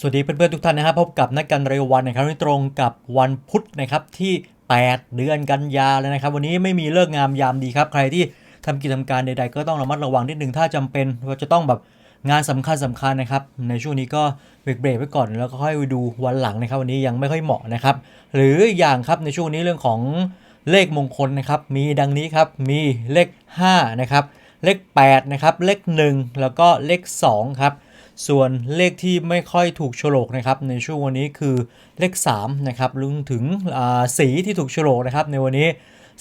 สวัสดีเพื่อนๆทุกท่านนะครับพบกับนักการเร็ววันนะครับที่ตรงกับวันพุธนะครับที่ 8 เดือนกันยาเลยนะครับ วันนี้ไม่มีเลิกงามยามดีครับ ใครที่ทำกิจกรรมใด ๆ ก็ต้องระมัดระวังนิดนึงถ้าจำเป็นว่าจะต้องแบบงานสำคัญสำคัญนะครับ ในช่วงนี้ก็เบรกๆไว้ก่อนแล้วก็ค่อยไปดูวันหลังนะครับ วันนี้ยังไม่ค่อยเหมาะนะครับ หรืออย่างครับในช่วงนี้เรื่องของเลขมงคลนะครับมีดังนี้ครับมีเลข5นะครับเลข8นะครับเลข 1 แล้วก็เลข2ครับ ส่วนเลขที่ไม่ค่อยถูกโฉลกนะครับในช่วงวันนี้คือเลข3นะครับรวมถึงสีที่ถูกโฉลกนะครับในวันนี้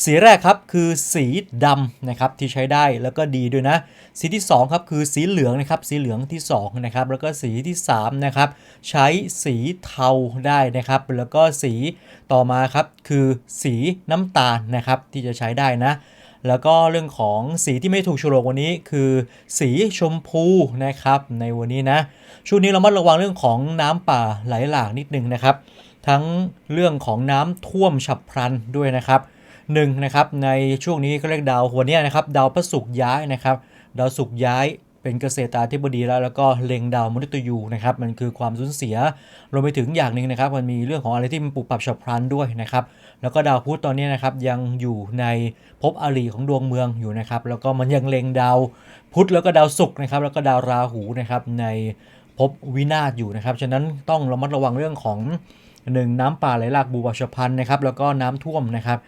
สีแรกครับคือสีดำนะครับที่ใช้ได้แล้วก็ดีด้วยนะ สีที่2ครับคือสีเหลืองนะครับสีเหลืองที่2นะครับแล้วก็สีที่3นะครับใช้สีเทาได้นะครับ แล้วก็สีต่อมาครับคือสีน้ำตาลนะครับที่จะใช้ได้นะ แล้วก็เรื่องของสีที่ไม่ถูกฉลกวันนี้คือ สีชมพูนะครับในวันนี้นะช่วงนี้เรามาระวังเรื่องของน้ำป่าไหลหลากนิดนึงนะครับ ทั้งเรื่องของน้ำท่วมฉับพลันด้วยนะครับหนึ่งนะครับในช่วงนี้ก็เรียกดาวหัวเนี้ยนะครับดาวพระศุกร์ย้ายนะครับดาวศุกร์ย้าย เป็นเกษตราธิบดีแล้วแล้วก็เล็งดาวมฤตยูนะครับมันคือความสูญเสียรวมไปถึงอย่างหนึ่งนะครับ มันมีเรื่องของอะไรที่มันปรับปรับฉับพลันด้วยนะครับแล้วก็ดาวพุธตอนนี้นะครับยังอยู่ในภพอริของดวงเมืองอยู่นะครับแล้วก็มันยังเล็งดาวพุธแล้วก็ดาวศุกร์นะครับแล้วก็ดาวราหูนะครับในภพวินาศอยู่นะครับฉะนั้นต้องระมัดระวังเรื่องของ หนึ่งน้ำป่าไหลหลากบูบาชพันธ์นะครับแล้วก็น้ำท่วมนะครับ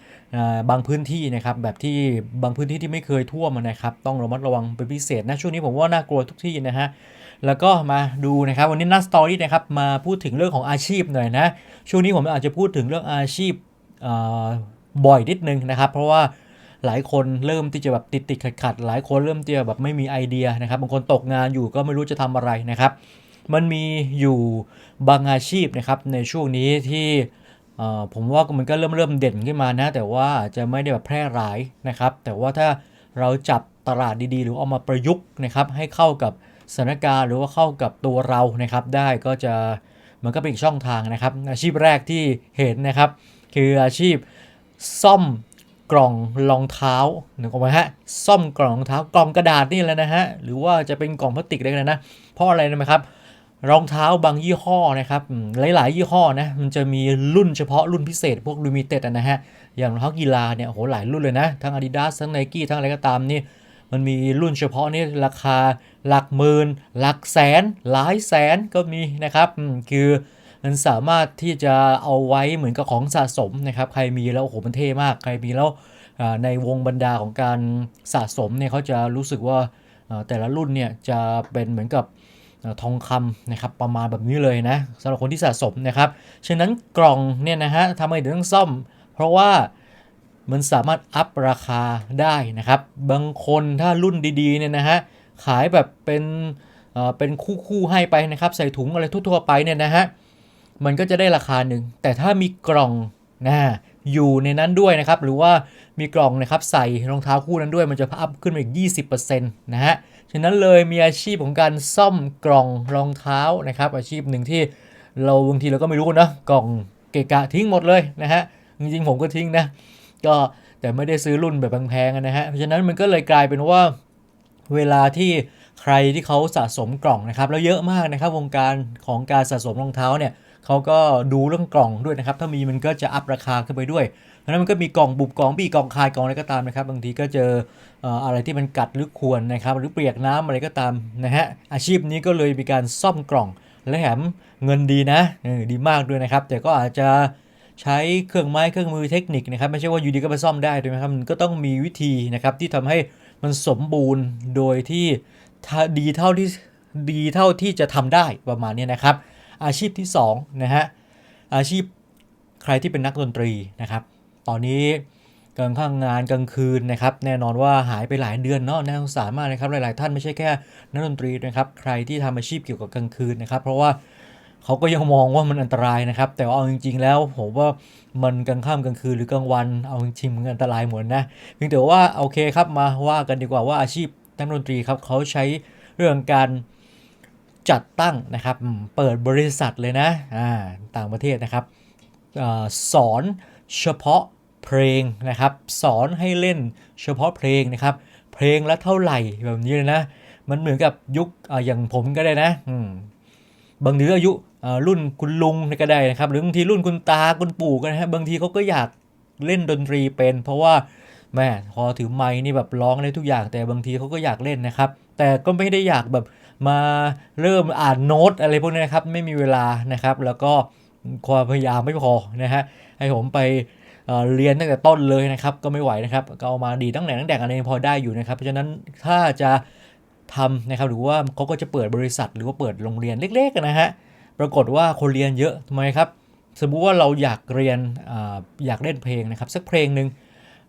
บางพื้นที่นะครับแบบที่บางพื้นที่ที่ไม่เคยท่วมนะครับต้องระมัดระวังเป็นพิเศษนะช่วงนี้ผมว่าน่ากลัวทุกที่นะฮะแล้วก็มาดูนะครับวันนี้นักสตอรี่นะครับมาพูดถึงเรื่องของอาชีพหน่อยนะช่วงนี้ผมอาจจะพูดถึงเรื่องอาชีพบ่อยนิดนึงนะครับ เพราะว่าหลายคนเริ่มที่จะแบบติดติดขัดขัดหลายคนเริ่มที่จะแบบไม่มีไอเดียนะครับบางคนตกงานอยู่ก็ไม่รู้จะทำอะไรนะครับ มันมีอยู่บางอาชีพนะครับในช่วงนี้ที่ผมว่ามันก็เริ่มเริ่มเด่นขึ้นมานะ แต่ว่าจะไม่ได้แบบแพร่หลายนะครับ แต่ว่าถ้าเราจับตลาดดีๆ หรือเอามาประยุกต์นะครับ ให้เข้ากับสถานการณ์หรือว่าเข้ากับตัวเรานะครับ ได้ก็จะมันก็เป็นอีกช่องทางนะครับ อาชีพแรกที่เห็นนะครับ คืออาชีพซ่อมกล่องรองเท้านึกออกไหมฮะซ่อมกล่องรองเท้ากล่องกระดาษนี่แหละนะฮะหรือว่าจะเป็นกล่องพลาสติกอะไรกันนะเพราะอะไรรู้ไหมครับ รองเท้าบางยี่ห้อนะครับหลาย ๆ ยี่ห้อนะมันจะมีรุ่นเฉพาะรุ่นพิเศษ พวกลิมิเต็ดนะฮะอย่างรองเท้ากีฬาเนี่ยโหหลายรุ่นเลยนะ ทั้ง Adidas ทั้ง Nike ทั้งอะไรก็ตามนี่มันมีรุ่นเฉพาะนี่ราคาหลักหมื่นหลักแสน หลายแสนก็มีนะครับคือมันสามารถที่จะเอาไว้เหมือนกับของสะสมนะครับ ใครมีแล้วโอ้โหมันเท่มาก ใครมีแล้วในวงบรรดาของการสะสมเนี่ยเขาจะรู้สึกว่าแต่ละรุ่นเนี่ยจะเป็นเหมือนกับ ทองคำนะครับประมาณแบบนี้เลยนะสำหรับคนที่สะสมนะครับฉะนั้นกล่องเนี่ยนะฮะทำไมถึงต้องซ่อม เพราะว่ามันสามารถอัพราคาได้นะครับ บางคนถ้ารุ่นดีๆเนี่ยนะฮะขายแบบเป็นเป็นคู่ๆให้ไปนะครับ ใส่ถุงอะไรทั่วๆไปเนี่ยนะฮะมันก็จะได้ราคาหนึ่ง แต่ถ้ามีกล่องนะอยู่ในนั้นด้วยนะครับ หรือว่ามีกล่องนะครับใส่รองเท้าคู่นั้นด้วยมันจะอัพขึ้นมาอีก 20%นะฮะ ฉะนั้นเลยมีอาชีพของการซ่อมกล่องรองเท้านะครับ อาชีพหนึ่งที่เราบางทีเราก็ไม่รู้นะกล่องเกะกะทิ้งหมดเลยนะฮะจริงๆผมก็ทิ้งนะก็แต่ไม่ได้ซื้อรุ่นแบบแพงๆนะฮะเพราะฉะนั้นมันก็เลยกลายเป็นว่าเวลาที่ใครที่เขาสะสมกล่องนะครับแล้วเยอะมากนะครับวงการของการสะสมรองเท้าเนี่ยเขาก็ดูเรื่องกล่องด้วยนะครับ ถ้ามีมันก็จะอัพราคาขึ้นไปด้วย ราะนั้นมันก็มีกล่องบุบกล่องบีกล่องคายกล่องอะไรก็ตามนะครับ บางทีก็เจออะไรที่มันกัดหรือควรนะครับ หรือเปียกน้ำอะไรก็ตามนะฮะอาชีพนี้ก็เลยมีการซ่อมกล่องและแถมเงินดีนะดีมากด้วยนะครับ แต่ก็อาจจะใช้เครื่องไม้เครื่องมือเทคนิคนะครับ ไม่ใช่ว่าอยู่ดีก็ไปซ่อมได้ถูกไหมครับมันก็ต้องมีวิธีนะครับที่ทำให้มันสมบูรณ์โดยที่ดีเท่าที่ดีเท่าที่จะทำได้ประมาณนี้นะครับ อาชีพที่สองนะฮะอาชีพใครที่เป็นนักดนตรีนะครับ ตอนนี้กลางข้างงานกลางคืนนะครับ แน่นอนว่าหายไปหลายเดือนเนาะน่าสงสารมากนะครับ หลาย ๆ ท่านไม่ใช่แค่นักดนตรีนะครับ ใครที่ทำอาชีพเกี่ยวกับกลางคืนนะครับ เพราะว่าเขาก็ยังมองว่ามันอันตรายนะครับ แต่ว่าเอาจริง ๆ แล้วผมว่ามันกลางค่ำกลางคืนหรือกลางวันเอาจริงๆมันอันตรายหมดนะเพียงแต่ว่าโอเคครับมาว่ากันดีกว่าว่าอาชีพนักดนตรีครับเขาใช้เรื่องการจัดตั้งนะครับเปิดบริษัทเลยนะอ่าต่างประเทศนะครับอสอน เฉพาะเพลงนะครับ สอนให้เล่นเฉพาะเพลงนะครับ เพลงละเท่าไหร่แบบนี้เลยนะ มันเหมือนกับยุคออย่างผมก็ได้นะบางทีอายุรุ่นคุณลุงก็ได้นะครับ หรือบางทีรุ่นคุณตาคุณปู่ก็นะฮะบางทีเขาก็อยากเล่นดนตรีเป็น เพราะว่าแม่พอถือไมค์นี่แบบร้องได้ทุกอย่าง แต่บางทีเขาก็อยากเล่นนะครับ แต่ก็ไม่ได้อยากแบบมาเริ่มอ่านโน้ตอะไรพวกนี้นะครับ ไม่มีเวลานะครับ แล้วก็ ความพยายามไม่พอนะฮะให้ผมไปเเรียนตั้งแต่ต้นเลยนะครับ ก็ไม่ไหวนะครับ ก็เอามาดีตั้งแต่ตั้งแต่อะไรพอได้อยู่นะครับ เพราะฉะนั้นถ้าจะทำนะครับหรือว่าเขาก็จะเปิดบริษัทหรือว่าเปิดโรงเรียนเล็กๆนะฮะปรากฏว่าคนเรียนเยอะทำไมครับ สมมุติว่าเราอยากเรียนออยากเล่นเพลงนะครับ สักเพลงหนึ่ง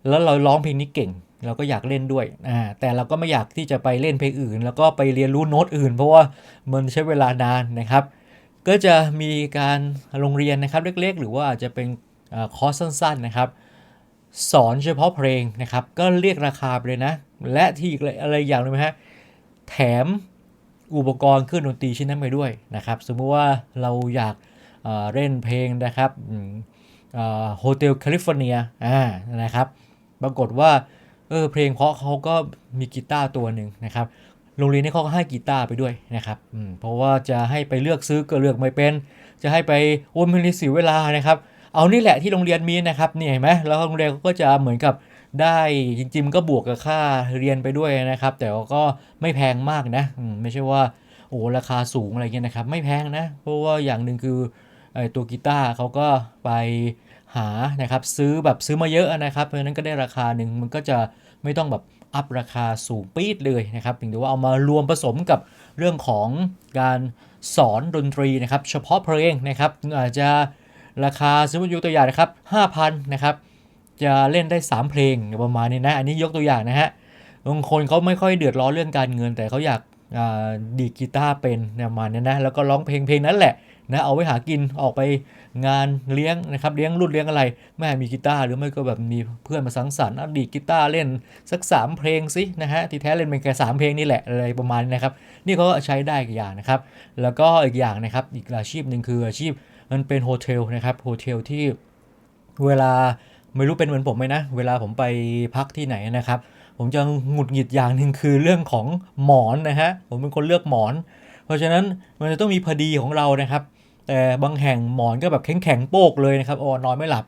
แล้วเราร้องเพลงนี้เก่ง เราก็อยากเล่นด้วยอ่าแต่เราก็ไม่อยากที่จะไปเล่นเพลงอื่น แล้วก็ไปเรียนรู้โน้ตอื่น เพราะว่ามันใช้เวลานานนะครับ ก็จะมีการโรงเรียนนะครับเล็กๆ หรือว่าอาจจะเป็นอคอร์สสั้นๆนะครับ สอนเฉพาะเพลงนะครับ ก็เรียกราคาไปเลยนะ และที่อีกอะไรอย่างหนึงไหมฮะแถมอุปกรณ์เครื่องดนตรีชิ้นนั้นไปด้วยนะครับ สมมุติว่าเราอยากเอ่อเล่นเพลงนะครับโฮเทลแคลิฟอร์เนียนะครับ ปรากฏว่าเออเพลงเพราะเขาก็มีกีตาร์ตัวหนึ่งนะครับ โรงเรียนนี้เขาก็ให้กีตาร์ไปด้วยนะครับอืมเพราะว่าจะให้ไปเลือกซื้อก็เลือกไม่เป็น จะให้ไปโอนมันเสียเวลานะครับ เอานี่แหละที่โรงเรียนมีนะครับนี่เห็นไหมแล้วโรงเรียนเขาก็จะเหมือนกับได้จริงๆมันก็บวกกับค่าเรียนไปด้วยนะครับ แต่ว่าก็ไม่แพงมากนะอืมไม่ใช่ว่าโอ้ราคาสูงอะไรเงี้ยนะครับ ไม่แพงนะ เพราะว่าอย่างหนึ่งคือตัวกีตาร์เขาก็ไปหานะครับซื้อแบบซื้อมาเยอะนะครับ เพราะนั้นก็ได้ราคาหนึ่งมันก็จะไม่ต้องแบบ อัพราคาสูงปี๊ดเลยนะครับเพียงแต่ว่าเอามารวมผสมกับเรื่องของการสอนดนตรีนะครับเฉพาะเพลงนะครับอาจจะราคาสมมติยกตัวอย่างนะครับ5,000นะครับจะเล่นได้ 3 เพลงประมาณนี้นะอันนี้ยกตัวอย่างนะฮะบางคนเขาไม่ค่อยเดือดร้อนเรื่องการเงิน แต่เขาอยากดีดกีตาร์เป็นประมาณนี้นะแล้วก็ร้องเพลงเพลงนั้นแหละ นะเอาไว้หากินออกไปงานเลี้ยงนะครับเลี้ยงรุ่นเลี้ยงอะไร แม่มีกีตาร์หรือไม่ก็แบบมีเพื่อนมาสังสรรค์อดีดกีตาร์เล่นสัก 3 เพลงสินะฮะที่แท้เล่นเป็นแค่3เพลงนี่แหละอะไรประมาณนี้นะครับ นี่เขาก็ใช้ได้อีกอย่างนะครับ แล้วก็อีกอย่างนะครับอีกอาชีพหนึ่งคืออาชีพมันเป็นโฮเทลนะครับโฮเทลที่เวลาไม่รู้เป็นเหมือนผมไหมนะ เวลาผมไปพักที่ไหนนะครับ ผมจะหงุดหงิดอย่างหนึ่งคือเรื่องของหมอนนะฮะผมเป็นคนเลือกหมอน เพราะฉะนั้นมันจะต้องมีพอดีของเรานะครับ แต่บางแห่งหมอนก็แบบแข็งแข็งๆโปกเลยนะครับโอ้นอนไม่หลับ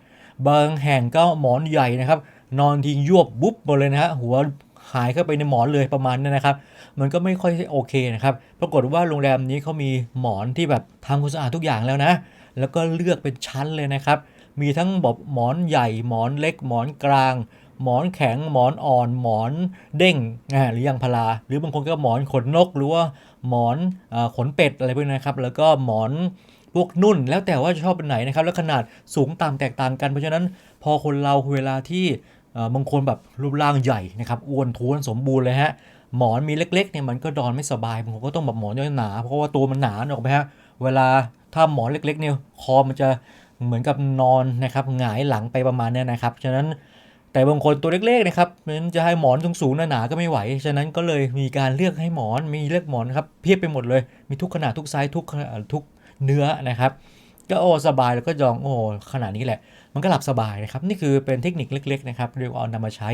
บางแห่งก็หมอนใหญ่นะครับ นอนทิ้งยวบบุ๊บหมดเลยนะฮะหัวหายเข้าไปในหมอนเลยประมาณนั้นนะครับ มันก็ไม่ค่อยโอเคนะครับ ปรากฏว่าโรงแรมนี้เขามีหมอนที่แบบทำความสะอาดทุกอย่างแล้วนะ แล้วก็เลือกเป็นชั้นเลยนะครับ มีทั้งแบบหมอนใหญ่ หมอนเล็ก หมอนกลาง หมอนแข็ง หมอนอ่อน หมอนเด้งอ่าหรือยางพารา หรือบางคนก็หมอนขนนก หรือว่าหมอนอขนเป็ดอะไรพวกนี้นะครับ แล้วก็หมอน พวกนุ่น แล้วแต่ว่าชอบเป็นไหนนะครับ แล้วขนาดสูงต่ำแตกต่างกัน เพราะฉะนั้นพอคนเราเวลาที่บางคนแบบรูปร่างใหญ่นะครับอ้วนท้วนสมบูรณ์เลยฮะหมอนมีเล็กๆเนี่ยมันก็นอนไม่สบายบางคนก็ต้องแบบหมอนหนา เพราะว่าตัวมันหนาออกไหมฮะเวลาถ้าหมอนเล็กๆเนี่ยคอมันจะเหมือนกับนอนนะครับหงายหลังไปประมาณนี้นะครับฉะนั้นแต่บางคนตัวเล็กๆนะครับมันจะให้หมอนสูงๆหนาๆก็ไม่ไหว ฉะนั้นก็เลยมีการเลือกให้หมอนมีเลือกหมอนครับเพียบไปหมดเลย มีทุกขนาดทุกไซส์ทุกทุก เนื้อนะครับ ก็โอ้สบายแล้วก็ยองโอ้ขนาดนี้แหละ มันก็หลับสบายนะครับ นี่คือเป็นเทคนิคเล็ก ๆ นะครับเรียกว่าเอานำมาใช้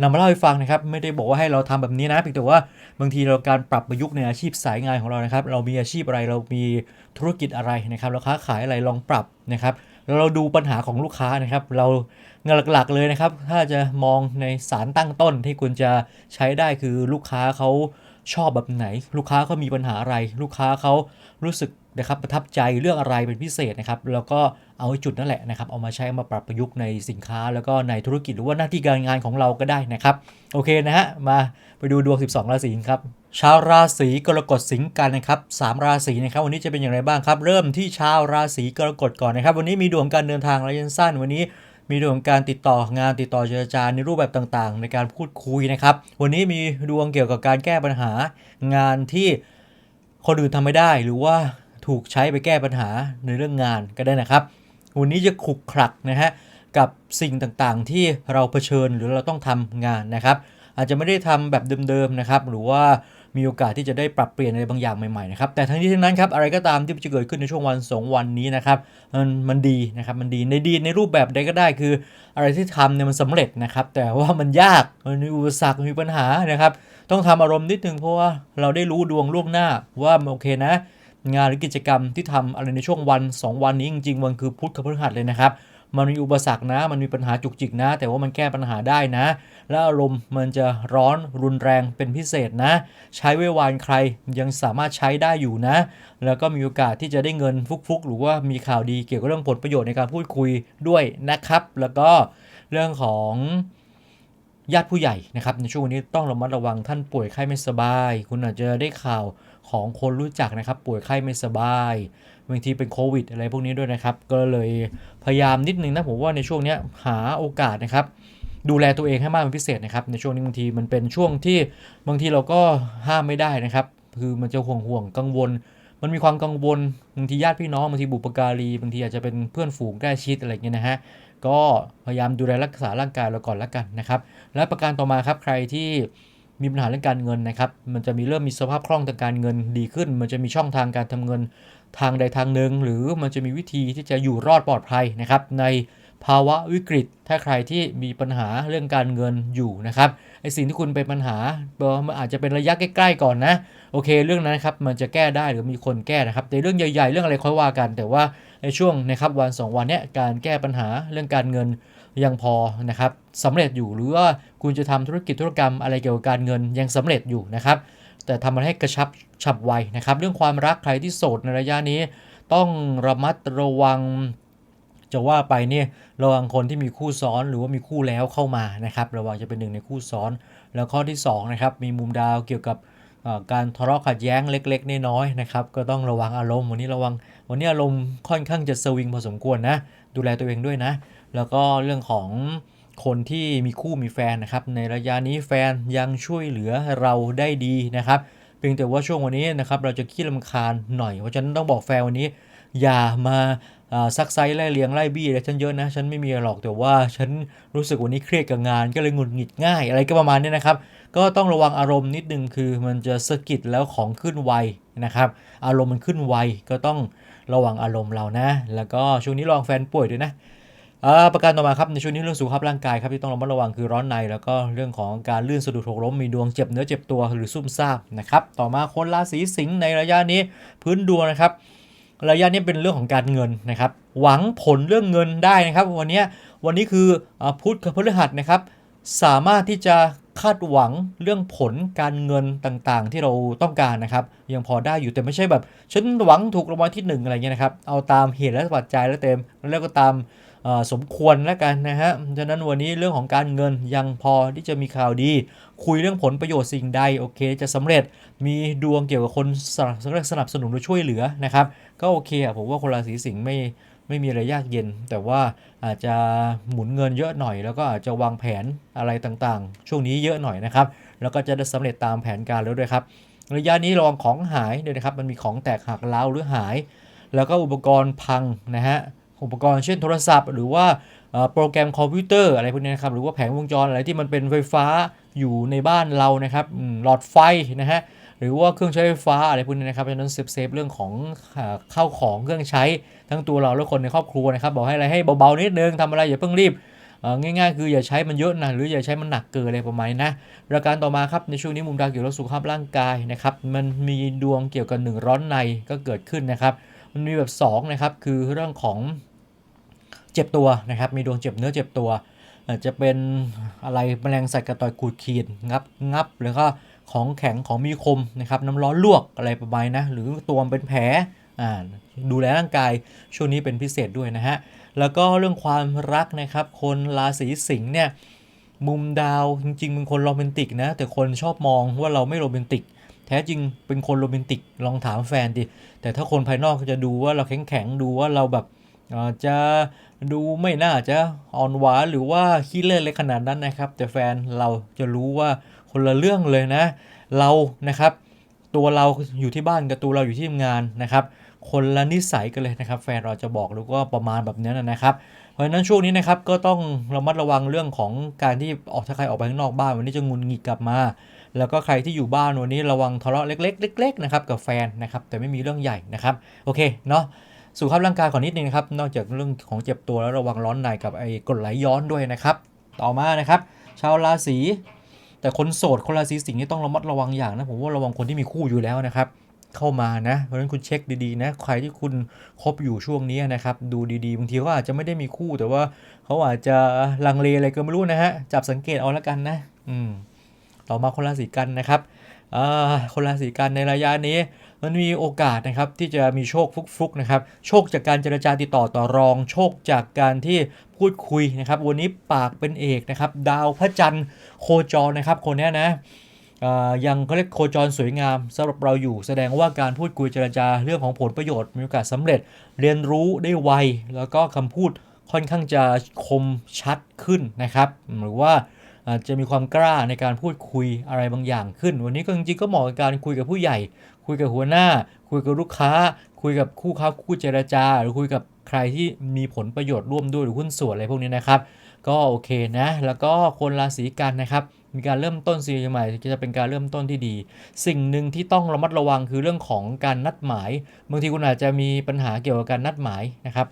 นำมาเล่าให้ฟังนะครับ ไม่ได้บอกว่าให้เราทำแบบนี้นะเพียงแต่ว่าบางทีเราการปรับประยุกต์ในอาชีพสายงานของเรานะครับ เรามีอาชีพอะไรเรามีธุรกิจอะไรนะครับ เราค้าขายอะไรลองปรับนะครับเราดูปัญหาของลูกค้านะครับ เราเงานหลักๆเลยนะครับ ถ้าจะมองในสารตั้งต้นที่คุณจะใช้ได้คือลูกค้าเขาชอบแบบไหน ลูกค้าเขามีปัญหาอะไร ลูกค้าเขารู้สึก นะครับประทับใจเรื่องอะไรเป็นพิเศษนะครับแล้วก็เอาจุดนั่นแหละนะครับเอามาใช้มาปรับประยุกต์ในสินค้า แล้วก็ในธุรกิจหรือว่าหน้าที่การงานของเราก็ได้นะครับ โอเคนะฮะมาไปดูดวง 12 ราศีครับชาวราศีกรกฎสิงกันนะครับสามราศีนะครับ วันนี้จะเป็นอย่างไรบ้างครับ เริ่มที่ชาวราศีกรกฎก่อนนะครับ วันนี้มีดวงการเดินทางระยะสั้นวันนี้มีดวงการติดต่องานติดต่อเจรจาในรูปแบบต่างๆ ในการพูดคุยนะครับ วันนี้มีดวงเกี่ยวกับการแก้ปัญหางานที่คนอื่นทำไม่ได้หรือว่า ถูกใช้ไปแก้ปัญหาในเรื่องงานก็ได้นะครับ วันนี้จะขุกขลักนะฮะกับสิ่งต่างๆ ที่เราเผชิญหรือเราต้องทำงานนะครับ อาจจะไม่ได้ทำแบบเดิมๆนะครับหรือว่ามีโอกาสที่จะได้ปรับเปลี่ยนอะไรบางอย่างใหม่ๆนะครับแต่ทั้งนี้ทั้งนั้นครับอะไรก็ตามที่จะเกิดขึ้นในช่วงวันสองวันนี้นะครับมันมันดีนะครับมันดีในดีในรูปแบบใดก็ได้คือ อะไรที่ทำเนี่ยมันสำเร็จนะครับแต่ว่ามันยากมันมีอุปสรรคมีปัญหานะครับ ต้องทำอารมณ์นิดนึงเพราะว่าเราได้รู้ดวงล่วงหน้าว่าโอเคนะ งานหรือกิจกรรมที่ทำอะไรในช่วงวัน 2 วันนี้จริงๆมันคือพุธกับพฤหัสเลยนะครับมันมีอุปสรรคนะ มันมีปัญหาจุกจิกนะ แต่ว่ามันแก้ปัญหาได้นะ และอารมณ์มันจะร้อนรุนแรงเป็นพิเศษนะ ใช้ไว้วานใครยังสามารถใช้ได้อยู่นะ แล้วก็มีโอกาสที่จะได้เงินฟุกๆ หรือว่ามีข่าวดีเกี่ยวกับเรื่องผลประโยชน์ในการพูดคุยด้วยนะครับ แล้วก็เรื่องของ ญาติผู้ใหญ่นะครับในช่วงนี้ต้องระมัดระวังท่านป่วยไข้ไม่สบาย คุณอาจจะได้ข่าวของคนรู้จักนะครับ ป่วยไข้ไม่สบายบางทีเป็นโควิด อะไรพวกนี้ด้วยนะครับ ก็เลยพยายามนิดนึงนะผมว่าในช่วงนี้หาโอกาสนะครับ ดูแลตัวเองให้มากเป็นพิเศษนะครับ ในช่วงนี้บางทีมันเป็นช่วงที่บางทีเราก็ห้ามไม่ได้นะครับ คือมันจะห่วงห่วงกังวล มันมีความกังวลบางทีญาติพี่น้องบางทีบุปการีบางทีอาจจะเป็นเพื่อนฝูงใกล้ชิดอะไรเงี้ยนะฮะ ก็พยายามดูแลรักษาร่างกายเราก่อนละกันนะครับ และประการต่อมาครับใครที่มีปัญหาเรื่องการเงินนะครับ มันจะมีเริ่มมีสภาพคล่องทางการเงินดีขึ้น มันจะมีช่องทางการทำเงินทางใดทางหนึ่ง หรือมันจะมีวิธีที่จะอยู่รอดปลอดภัยนะครับใน ภาวะวิกฤต ถ้าใครที่มีปัญหาเรื่องการเงินอยู่นะครับไอสิ่งที่คุณเป็นปัญหามันอาจจะเป็นระยะใกล้ๆก่อนนะโอเค เรื่องนั้นครับมันจะแก้ได้หรือมีคนแก้นะครับแต่เรื่องใหญ่ ๆ เรื่องอะไรค่อยว่ากัน แต่ว่าในช่วงนะครับวัน 2 วันเนี้ยการแก้ปัญหาเรื่องการเงินยังพอนะครับสำเร็จอยู่หรือว่าคุณจะทำธุรกิจธุรกรรมอะไรเกี่ยวกับการเงินยังสำเร็จอยู่นะครับแต่ทำมันให้กระชับฉับไวนะครับ เรื่องความรักใครที่โสดในระยะนี้ ต้องระมัดระวัง จะว่าไปเนี่ยระวังคนที่มีคู่ซ้อนหรือว่ามีคู่แล้วเข้ามานะครับระวังจะเป็นหนึ่งในคู่ซ้อน แล้วข้อที่2นะครับมีมุมดาวเกี่ยวกับการทะเลาะขัดแย้งเล็กๆน้อยๆนะครับก็ต้องระวังอารมณ์วันนี้ระวัง วันนี้อารมณ์ค่อนข้างจะสวิงพอสมควรนะดูแลตัวเองด้วยนะ แล้วก็เรื่องของคนที่มีคู่มีแฟนนะครับในระยะนี้แฟนยังช่วยเหลือเราได้ดีนะครับเพียงแต่ว่าช่วงวันนี้นะครับเราจะขี้ลำคาญหน่อยเพราะฉะนั้นต้องบอกแฟนวันนี้ อย่ามา ซักไซไล่เลียงไล่บี้อะไรฉันเยอะนะ ฉันไม่มีหรอกแต่ว่าฉันรู้สึกวันนี้เครียดกับงาน ก็เลยหงุดหงิดง่ายอะไรก็ประมาณนี้นะครับ ก็ต้องระวังอารมณ์นิดนึงคือมันจะสะกิดแล้วของขึ้นไวนะครับ อารมณ์มันขึ้นไวก็ต้องระวังอารมณ์เรานะ แล้วก็ช่วงนี้ลองแฟนป่วยด้วยนะอ่าประการต่อมาครับในช่วงนี้เรื่องสุขภาพร่างกายครับที่ต้องระมัดระวังคือร้อนใน แล้วก็เรื่องของการลื่นสะดุดหกล้มมีดวงเจ็บเนื้อเจ็บตัวหรือซุ่มซ่ามนะครับต่อมาคนราศีสิงห์ในระยะนี้พื้นดวงนะครับ ระยะนี้เป็นเรื่องของการเงินนะครับ หวังผลเรื่องเงินได้นะครับ วันนี้วันนี้คือพุธกับพฤหัสนะครับ สามารถที่จะคาดหวังเรื่องผลการเงินต่างๆ ที่เราต้องการนะครับยังพอได้อยู่แต่ไม่ใช่แบบ ฉันหวังถูกรางวัลที่หนึ่งอะไรเงี้ยนะครับ เอาตามเหตุและปัจจัยแล้วเต็มแล้วก็ตาม สมควรแล้วกันนะฮะฉะนั้นวันนี้เรื่องของการเงินยังพอที่จะมีข่าวดี คุยเรื่องผลประโยชน์สิ่งใดโอเค จะสำเร็จมีดวงเกี่ยวกับคนสนับสนับสนุนหรือช่วยเหลือนะครับก็โอเคอะผมว่าคนราศีสิงห์ไม่ไม่มีอะไรยากเย็น แต่ว่าอาจจะหมุนเงินเยอะหน่อย แล้วก็อาจจะวางแผนอะไรต่างๆ ช่วงนี้เยอะหน่อยนะครับ แล้วก็จะได้สำเร็จตามแผนการแล้วด้วยครับระยะนี้ระวังของหายด้วยนะครับ มันมีของแตกหักเล้าหรือหาย แล้วก็อุปกรณ์พังนะฮะ อุปกรณ์เช่นโทรศัพท์ หรือว่าโปรแกรมคอมพิวเตอร์อะไรพวกนี้นะครับหรือว่าแผงวงจรอะไรที่มันเป็นไฟฟ้าอยู่ในบ้านเรานะครับหลอดไฟนะฮะหรือว่าเครื่องใช้ไฟฟ้าอะไรพวกนี้นะครับเพราะฉะนั้นเซฟเซฟเรื่องของอ่าข้าวของเครื่องใช้ทั้งตัวเราและคนในครอบครัวนะครับบอกให้อะไรให้เบาๆนิดนึงทำอะไรอย่าเพิ่งรีบง่ายๆ คืออย่าใช้มันเยอะนะหรืออย่าใช้มันหนักเกินอะไรประมาณนะประการต่อมาครับในช่วงนี้มุมดาวเกี่ยวกับสุขภาพร่างกายนะครับมันมีดวงเกี่ยวกับหนึ่งร้อนในก็เกิดขึ้นนะครับมันมีแบบสองนะครับคือเรื่องของ เจ็บตัวนะครับ มีดวงเจ็บเนื้อเจ็บตัวอาจจะเป็นอะไรแมลงสัตว์กระต่อยขูดขีดงับงับหรือก็ของแข็งของมีคมนะครับน้ำร้อนลวกอะไรประมาณนะหรือตัวเป็นแผลดูแลร่างกายช่วงนี้เป็นพิเศษด้วยนะฮะแล้วก็เรื่องความรักนะครับ คนราศีสิงห์เนี่ยมุมดาวจริงๆเป็นคนโรแมนติกนะแต่คนชอบมองว่าเราไม่โรแมนติก แท้จริงเป็นคนโรแมนติกลองถามแฟนดิแต่ถ้าคนภายนอกก็จะดูว่าเราแข็งแข็งๆดูว่าเราแบบ อ่อจะดูไม่น่าจะอ่อนหวานหรือว่าขี้เล่นเลยขนาดนั้นนะครับ แต่แฟนเราจะรู้ว่าคนละเรื่องเลยนะ เรานะครับ ตัวเราอยู่ที่บ้านกับตัวเราอยู่ที่ทำงานนะครับคนละนิสัยกันเลยนะครับ แฟนเราจะบอกหรือว่าประมาณแบบนี้นะครับ เพราะฉะนั้นช่วงนี้นะครับก็ต้องระมัดระวังเรื่องของการที่ออกถ้าใครออกไปข้างนอกบ้านวันนี้จะงุนงิดกลับมา แล้วก็ใครที่อยู่บ้านวันนี้ระวังทะเลาะเล็กๆเล็กๆนะครับกับแฟนนะครับแต่ไม่มีเรื่องใหญ่นะครับโอเคเนาะ สุขภาพร่างกายก่อนนิดนึงนะครับ นอกจากเรื่องของเจ็บตัวแล้วระวังร้อนในกับไอ้กรดไหลย้อนด้วยนะครับ ต่อมานะครับ ชาวราศีแต่คนโสดคนราศีสิงห์นี่ต้องระมัดระวังอย่างนะผมว่าระวังคนที่มีคู่อยู่แล้วนะครับ เข้ามานะเพราะฉะนั้นคุณเช็คดีๆนะใครที่คุณคบอยู่ช่วงนี้นะครับ ดูดีๆบางทีเขาอาจจะไม่ได้มีคู่แต่ว่าเขาอาจจะลังเลอะไรก็ไม่รู้นะฮะจับสังเกตเอาละกันนะ อืมต่อมาคนราศีกันนะครับอ่าคนราศีกันในระยะนี้ มันมีโอกาสนะครับที่จะมีโชคฟุกๆนะครับโชคจากการเจรจาติดต่อต่อรอง โชคจากการที่พูดคุยนะครับ วันนี้ปากเป็นเอกนะครับ ดาวพระจันทร์โคจรนะครับ คนนี้นะยังเขาเรียกโคจรสวยงามสำหรับเราอยู่ แสดงว่าการพูดคุยเจรจาเรื่องของผลประโยชน์ มีโอกาสสำเร็จเรียนรู้ได้ไว แล้วก็คำพูดค่อนข้างจะคมชัดขึ้นนะครับ หรือว่า อาจจะมีความกล้าในการพูดคุยอะไรบางอย่างขึ้น วันนี้ก็จริงๆก็เหมาะกับการคุยกับผู้ใหญ่ คุยกับหัวหน้า คุยกับลูกค้า คุยกับคู่ค้าคู่เจรจา หรือคุยกับใครที่มีผลประโยชน์ร่วมด้วยหรือหุ้นส่วนอะไรพวกนี้นะครับ ก็โอเคนะ แล้วก็คนราศีกันนะครับมีการเริ่มต้นซีรีส์ใหม่จะเป็นการเริ่มต้นที่ดี สิ่งหนึ่งที่ต้องระมัดระวังคือเรื่องของการนัดหมาย บางทีคุณอาจจะมีปัญหาเกี่ยวกับการนัดหมายนะครับ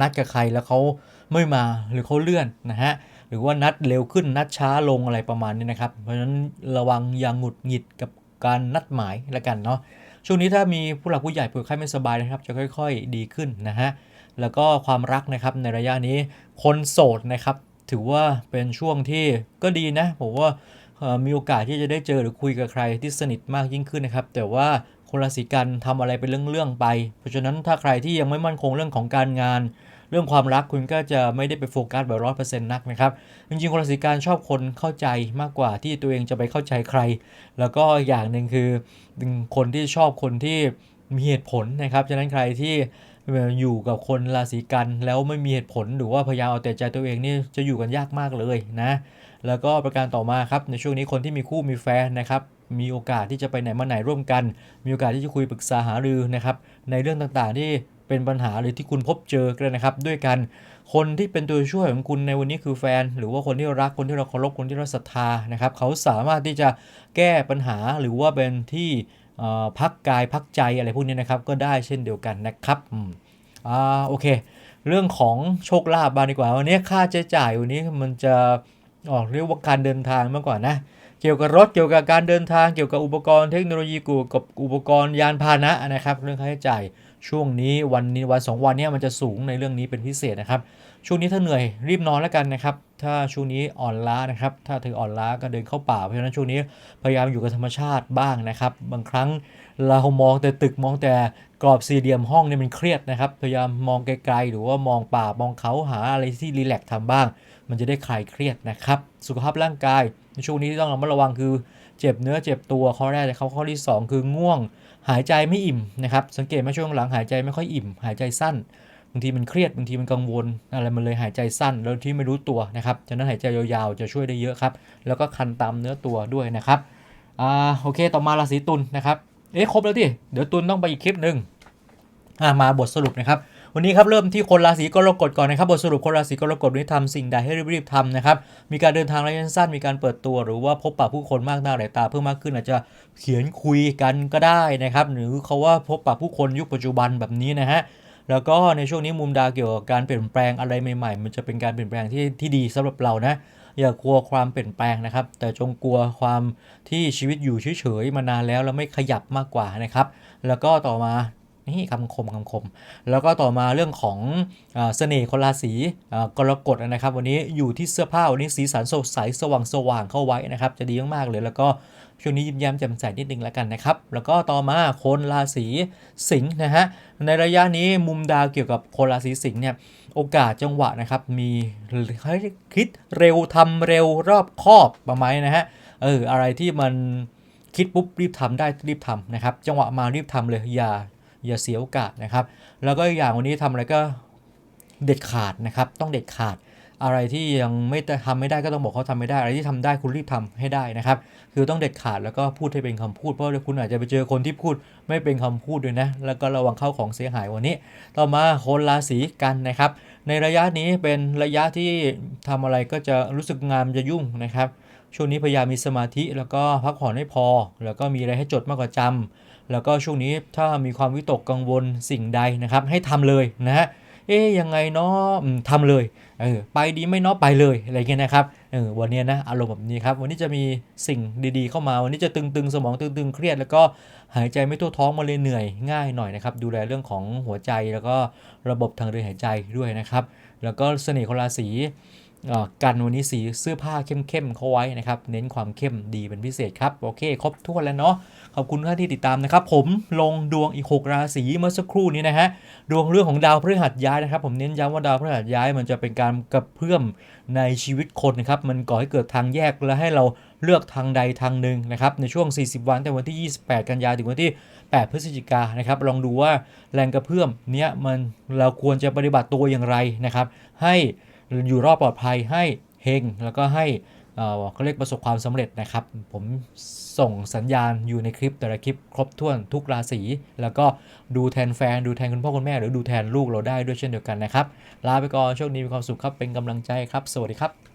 นัดกับใครแล้วเขาไม่มาหรือเขาเลื่อนนะฮะ รือว่านัดเร็วขึ้นนัดช้าลงอะไรประมาณนี้นะครับ เพราะฉะนั้นระวังอย่างหงุดหงิดกับการนัดหมายล้วกันเนาะช่วงนี้ถ้ามีผู้หลักผู้ใหญ่ป่วยไข้ไม่สบายนะครับ จะค่อย ๆ ดีขึ้นนะฮะแล้วก็ความรักนะครับในระยะนี้คนโสดนะครับถือว่าเป็นช่วงที่ก็ดีนะผมว่ามีโอกาสที่จะได้เจอหรือคุยกับใครที่สนิทมากยิ่งขึ้นนะครับ แต่ว่าคนราศีกันทำอะไรเป็นเรื่องๆไป เพราะฉะนั้นถ้าใครที่ยังไม่มั่นคงเรื่องของการงาน เรื่องความรักคุณก็จะไม่ได้ไปโฟกัสแบบร้อยเปอร์เซ็นต์นักนะครับ จริงๆ คนราศีกันชอบคนเข้าใจมากกว่าที่ตัวเองจะไปเข้าใจใคร แล้วก็อย่างหนึ่งคือคนที่ชอบคนที่มีเหตุผลนะครับ ฉะนั้นใครที่อยู่กับคนราศีกันแล้วไม่มีเหตุผลหรือว่าพยายามเอาแต่ใจตัวเองนี่จะอยู่กันยากมากเลยนะ แล้วก็ประการต่อมาครับในช่วงนี้คนที่มีคู่มีแฟนนะครับมีโอกาสที่จะไปไหนมาไหนร่วมกัน มีโอกาสที่จะคุยปรึกษาหารือนะครับในเรื่องต่างๆที่ เป็นปัญหาหรือที่คุณพบเจอกันนะครับ ด้วยกันคนที่เป็นตัวช่วยของคุณในวันนี้คือแฟน หรือว่าคนที่รักคนที่เราเคารพคนที่เราศรัทธานะครับ เขาสามารถที่จะแก้ปัญหาหรือว่าเป็นที่พักกายพักใจอะไรพวกนี้นะครับ ก็ได้เช่นเดียวกันนะครับอ่าโอเค เรื่องของโชคลาภบ้างดีกว่าวันนี้ค่าใช้จ่ายวันนี้มันจะออกเรียกว่าการเดินทางมากกว่านะเกี่ยวกับรถเกี่ยวกับการเดินทางเกี่ยวกับอุปกรณ์เทคโนโลยีเกี่ยวกับอุปกรณ์ยานพาหนะนะครับ เรื่องค่าใช้จ่าย ช่วงนี้วันนี้วันสองวันนี้มันจะสูงในเรื่องนี้เป็นพิเศษนะครับ ช่วงนี้ถ้าเหนื่อยรีบนอนแล้วกันนะครับ ถ้าช่วงนี้อ่อนล้านะครับ ถ้าเธออ่อนล้าก็เดินเข้าป่า เพราะฉะนั้นช่วงนี้พยายามอยู่กับธรรมชาติบ้างนะครับ บางครั้งเรามองแต่ตึกมองแต่กรอบสี่เหลี่ยมห้องเนี่ยมันเครียดนะครับ พยายามมองไกลๆ หรือว่ามองป่ามองเขาหาอะไรที่รีแลกซ์ทำบ้าง มันจะได้คลายเครียดนะครับ สุขภาพร่างกายในช่วงนี้ที่ต้องระมัดระวังคือเจ็บเนื้อเจ็บตัวข้อแรกเลยครับข้อที่ 2 คือง่วง หายใจไม่อิ่มนะครับ สังเกตไหมช่วงหลังหายใจไม่ค่อยอิ่ม หายใจสั้นบางทีมันเครียดบางทีมันกังวลอะไรมันเลยหายใจสั้นแล้วที่ไม่รู้ตัวนะครับฉะนั้นหายใจยาวๆจะช่วยได้เยอะครับ แล้วก็คันตามเนื้อตัวด้วยนะครับอ่าโอเคต่อมาราศีตุลนะครับเอ๊ะครบแล้วดิเดี๋ยวตุลต้องไปอีกคลิปหนึ่งอ่ามาบทสรุปนะครับ วันนี้ครับเริ่มที่คนราศีกรกฎก่อนนะครับบทสรุปคนราศีกรกฎวันนี้ทำสิ่งใดให้รีบๆทำนะครับมีการเดินทางระยะสั้นมีการเปิดตัว หรือว่าพบปะผู้คนมากหน้าหลายตาเพิ่มมากขึ้นอาจจะเขียนคุยกันก็ได้นะครับหรือเขาว่าพบปะผู้คนยุคปัจจุบันแบบนี้นะฮะแล้วก็ในช่วงนี้มุมดาวเกี่ยวกับการเปลี่ยนแปลงอะไรใหม่ ๆ มันจะเป็นการเปลี่ยนแปลงที่ที่ดีสำหรับเรานะอย่ากลัวความเปลี่ยนแปลงนะครับ แต่จงกลัวความที่ชีวิตอยู่เฉยๆมานานแล้วแล้วไม่ขยับมากกว่านะครับ แล้วก็ต่อมา นี่คำคมคำคม แล้วก็ต่อมาเรื่องของอเสน่ห์คนราศีกรกฎนะครับ วันนี้อยู่ที่เสื้อผ้าวันนี้สีสันสดใสสว่างสว่างเข้าไว้นะครับ จะดีมากๆเลย แล้วก็ช่วงนี้ยิ้มแย้มแจ่มใสนิดนึงแล้วกันนะครับ แล้วก็ต่อมาคนราศีสิงห์นะฮะในระยะนี้มุมดาวเกี่ยวกับคนราศีสิงห์เนี่ยโอกาสจังหวะนะครับมีคิดเร็วทำเร็วรอบคอบประมาณนี้นะฮะเอออะไรที่มันคิดปุ๊บรีบทำได้รีบทำนะครับ จังหวะมารีบทำเลยอย่า อย่าเสียโอกาสนะครับ แล้วก็อีกอย่างวันนี้ทำอะไรก็เด็ดขาดนะครับ ต้องเด็ดขาด อะไรที่ยังไม่ทำไม่ได้ก็ต้องบอกเขาทำไม่ได้ อะไรที่ทำได้คุณรีบทำให้ได้นะครับ คือต้องเด็ดขาดแล้วก็พูดให้เป็นคำพูด เพราะว่าคุณอาจจะไปเจอคนที่พูดไม่เป็นคำพูดด้วยนะ แล้วก็ระวังเข้าของเสียหายวันนี้ ต่อมาคนราศีกันนะครับ ในระยะนี้เป็นระยะที่ทำอะไรก็จะรู้สึกงานจะยุ่งนะครับ ช่วงนี้พยายามมีสมาธิแล้วก็พักผ่อนให้พอ แล้วก็มีอะไรให้จดมากกว่าจำ แล้วก็ช่วงนี้ถ้ามีความวิตกกังวลสิ่งใดนะครับ ให้ทำเลยนะฮะเอ๊ยยังไงเนาะทำเลยเออไปดีไหม่เนาะไปเลยอะไรเงี้ยนะครับเออวันเนี้ยนะอารมณ์แบบนี้ครับ วันนี้จะมีสิ่งดีๆเข้ามา วันนี้จะตึงๆ สมองตึงๆ เครียด แล้วก็หายใจไม่ทั่วท้องมาเลยเหนื่อยง่ายหน่อยนะครับ ดูแลเรื่องของหัวใจแล้วก็ระบบทางเดินหายใจด้วยนะครับ แล้วก็เสน่ห์ของราศีกันวันนี้สีเสื้อผ้าเข้มๆเข้าไว้นะครับ เน้นความเข้มดีเป็นพิเศษครับ โอเค ครบถ้วนแล้วเนาะ ขอบคุณท่านที่ติดตามนะครับ ผมลงดวงอีก 6 ราศีเมื่อสักครู่นี้นะฮะดวงเรื่องของดาวพฤหัสย้ายนะครับ ผมเน้นย้ำว่าดาวพฤหัสย้ายมันจะเป็นการกระเพื่อมในชีวิตคนนะครับมันก่อให้เกิดทางแยกและให้เราเลือกทางใดทางหนึ่งนะครับในช่วง 40 วันแต่วันที่ 28 กันยายนถึงวันที่ 8 พฤศจิกายนนะครับลองดูว่าแรงกระเพื่อมเนี้ยมันเราควรจะปฏิบัติตัวอย่างไรนะครับ ให้อยู่รอดปลอดภัยให้เฮงแล้วก็ให้ เอ่อเขาเรียกประสบความสำเร็จนะครับ ผมส่งสัญญาณอยู่ในคลิปแต่ละคลิปครบถ้วนทุกราศี แล้วก็ดูแทนแฟน ดูแทนคุณพ่อคุณแม่ หรือดูแทนลูกเราได้ด้วยเช่นเดียวกันนะครับ ลาไปก่อนโชคดีมีความสุขครับเป็นกำลังใจครับ สวัสดีครับ